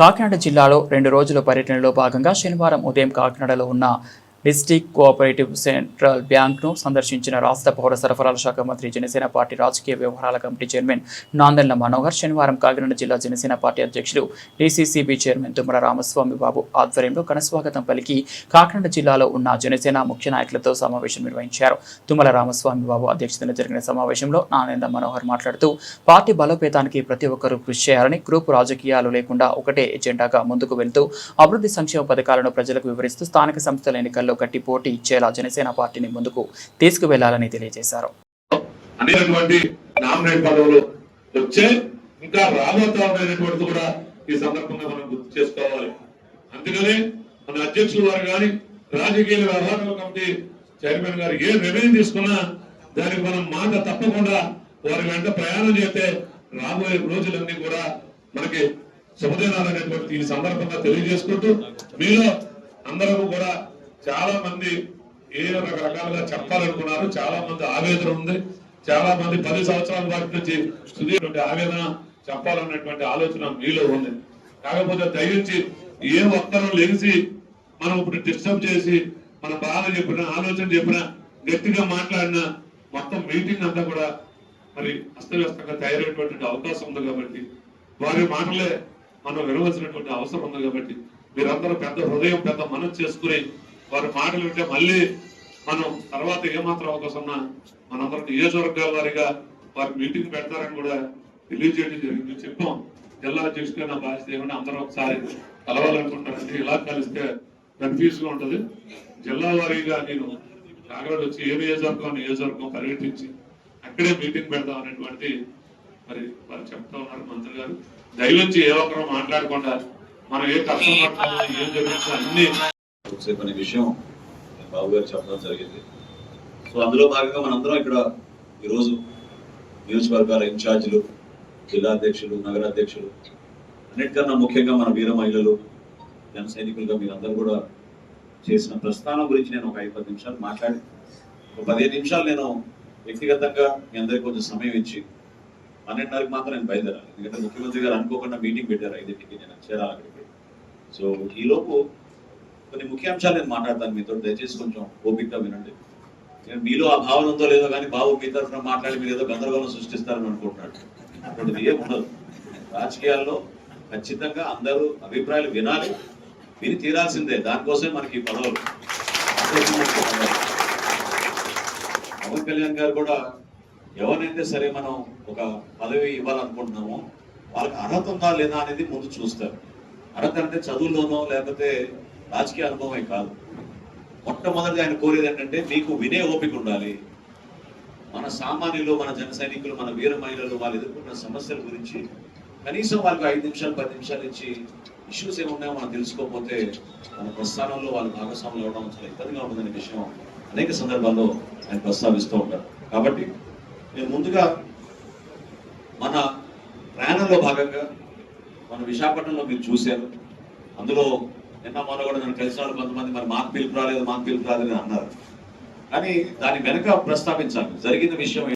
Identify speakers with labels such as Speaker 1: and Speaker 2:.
Speaker 1: కాకినాడ జిల్లాలో రెండు రోజుల పర్యటనలో భాగంగా శనివారం ఉదయం కాకినాడలో ఉన్న డిస్టిక్ కోఆపరేటివ్ సెంట్రల్ బ్యాంక్ను సందర్శించిన రాష్ట్ర పౌర సరఫరాల శాఖ మంత్రి జనసేన పార్టీ రాజకీయ వ్యవహారాల కమిటీ చైర్మన్ నాందెళ్ళ మనోహర్ శనివారం కాకినాడ జిల్లా జనసేన పార్టీ అధ్యక్షులు డీసీసీబీ చైర్మన్ తుమ్మల రామస్వామి బాబు ఆధ్వర్యంలో ఘనస్వాగతం పలికి కాకినాడ జిల్లాలో ఉన్న జనసేన ముఖ్య నాయకులతో సమావేశం నిర్వహించారు. తుమ్మల రామస్వామి బాబు అధ్యక్షతన జరిగిన సమావేశంలో నాందేంద్ర మనోహర్ మాట్లాడుతూ పార్టీ బలోపేతానికి ప్రతి ఒక్కరూ కృషి చేయాలని గ్రూపు రాజకీయాలు లేకుండా ఒకటే ఎజెండాగా ముందుకు వెళ్తూ అభివృద్ధి సంక్షేమ పథకాలను ప్రజలకు వివరిస్తూ స్థానిక సంస్థల ఎన్నికల్లో గట్టి పోటీ ఇచ్చేలా జనసేన పార్టీని ముందుకు తీసుకువెళ్ళాలని తెలియజేశారు.
Speaker 2: అనేటువంటి నామినేట్ పదవులు వచ్చే ఇంకా రాబోతా ఉన్నటువంటిది కూడా ఈ సందర్భంగా మనం గుర్తు చేసుకోవాలి. అందుకనే మన అధ్యక్షులు వారు కానీ రాజకీయ వ్యవహారాల కమిటీ చైర్మన్ గారు ఏ నిర్ణయం తీసుకున్నా దానికి మనం మాట తప్పకుండా వారి వెంట ప్రయాణం చేస్తే రాబోయే రోజులన్నీ కూడా మనకి శుభదినాలు అనేటువంటి ఈ సందర్భంగా తెలియజేసుకుంటూ మీలో అందరూ కూడా చాలా మంది ఏ రకరకాలుగా చెప్పాలనుకున్నారు చాలా మంది ఆవేదన ఉంది. చాలా మంది పది సంవత్సరాల వాటి నుంచి సుదీర్ఘ ఆవేదన చెప్పాలన్నటువంటి ఆలోచన మీలో ఉంది. కాకపోతే దయించి ఏ ఒక్కరూ లెగిసి మనం ఇప్పుడు డిస్టర్బ్ చేసి మన బాధ చెప్పిన ఆలోచన చెప్పిన గట్టిగా మాట్లాడిన మొత్తం మీటింగ్ అంతా కూడా మరి అస్తవ్యస్తంగా తయారైనటువంటి అవకాశం ఉంది కాబట్టి వారి మాటలే మనం వినవలసినటువంటి అవసరం ఉంది కాబట్టి మీరందరూ పెద్ద హృదయం పెద్ద మనసు చేసుకుని వారి మాటలు వింటే మళ్ళీ మనం తర్వాత ఏమాత్రం అవకాశం ఉన్నా మనందరం నియోజకవర్గాల వారిగా వారి మీటింగ్ పెడతారని కూడా తెలియజేయడం జరిగింది. చెప్పాం. జిల్లా అధ్యక్షుడిగా నా బాధ్యత ఏమన్నా అందరం ఒకసారి కలవాలనుకుంటారంటే ఇలా కలిస్తే కన్ఫ్యూజ్గా గా జిల్లా వారీగా నేను కాకినాడ వచ్చి ఏ నియోజకవర్గం నియోజకవర్గం పర్యటించి అక్కడే మీటింగ్ పెడదాం అనేటువంటి మరి వారు చెప్తా ఉన్నారు మంత్రి గారు. దయవుంచి ఏ ఒక్కరూ మాట్లాడకుండా మనం ఏ కష్టం పడతామో ఏం జరుగుతుందో అన్ని
Speaker 3: సేపు అనే విషయం బాబు గారు చెప్పడం జరిగింది. సో అందులో భాగంగా మనందరం ఇక్కడ ఈరోజు నియోజకవర్గాల ఇన్ఛార్జీలు జిల్లా అధ్యక్షులు నగర అధ్యక్షులు అన్నిటికన్నా ముఖ్యంగా మన వీర మహిళలు జన సైనికులుగా మీరందరూ కూడా చేసిన ప్రస్థానం గురించి నేను ఒక ఐదు పది నిమిషాలు మాట్లాడి ఒక పదిహేను నిమిషాలు నేను వ్యక్తిగతంగా మీ అందరికి కొంచెం సమయం ఇచ్చి పన్నెండున్నరకు మాత్రం నేను బయలుదేరాలి. ఎందుకంటే ముఖ్యమంత్రి గారు అనుకోకుండా మీటింగ్ పెట్టారు ఐదింటికి నేను చేరాలి అక్కడికి. సో ఈలోపు కొన్ని ముఖ్యాంశాలు నేను మాట్లాడతాను మీతో. దయచేసి కొంచెం ఓపికగా వినండి. నేను మీలో ఆ భావన ఉందో లేదో కానీ బాబు మీ తరఫున మాట్లాడి మీరు ఏదో గందరగోళం సృష్టిస్తారని అనుకుంటున్నాడు అటువంటిది ఏం ఉండదు. రాజకీయాల్లో ఖచ్చితంగా అందరూ అభిప్రాయాలు వినాలి. విని తీరాల్సిందే. దానికోసమే మనకి ఈ పదవులు. పవన్ కళ్యాణ్ గారు కూడా ఎవరైతే సరే మనం ఒక పదవి ఇవ్వాలనుకుంటున్నామో వాళ్ళకి అర్హత ఉందా లేదా అనేది ముందు చూస్తారు. అర్హత అంటే చదువులోనో లేకపోతే రాజకీయ అనుభవమే కాదు. మొట్టమొదటిగా ఆయన కోరేది ఏంటంటే మీకు వినే ఓపిక ఉండాలి. మన సామాన్యులు మన జన సైనికులు మన వీర మహిళలు వాళ్ళు ఎదుర్కొన్న సమస్యల గురించి కనీసం వాళ్ళకి ఐదు నిమిషాలు పది నిమిషాలు ఇచ్చి ఇష్యూస్ ఏమున్నాయో మనం తెలుసుకోకపోతే మన ప్రస్థానంలో వాళ్ళు భాగస్వాములు అవ్వడం చాలా ఇబ్బందిగా ఉంటుందనే విషయం అనేక సందర్భాల్లో ఆయన ప్రస్తావిస్తూ ఉంటారు. కాబట్టి నేను ముందుగా మన ప్రయాణంలో భాగంగా మన విశాఖపట్నంలో మీరు చూశారు. అందులో నిన్న మొన్న కూడా నన్ను కలిసిన వాళ్ళు కొంతమంది మరి మాకు పిలుపు రాలేదు మాకు పిలుపు రాలేదు అని అన్నారు. కానీ దాని వెనక ప్రస్తావించాలి జరిగిన విషయం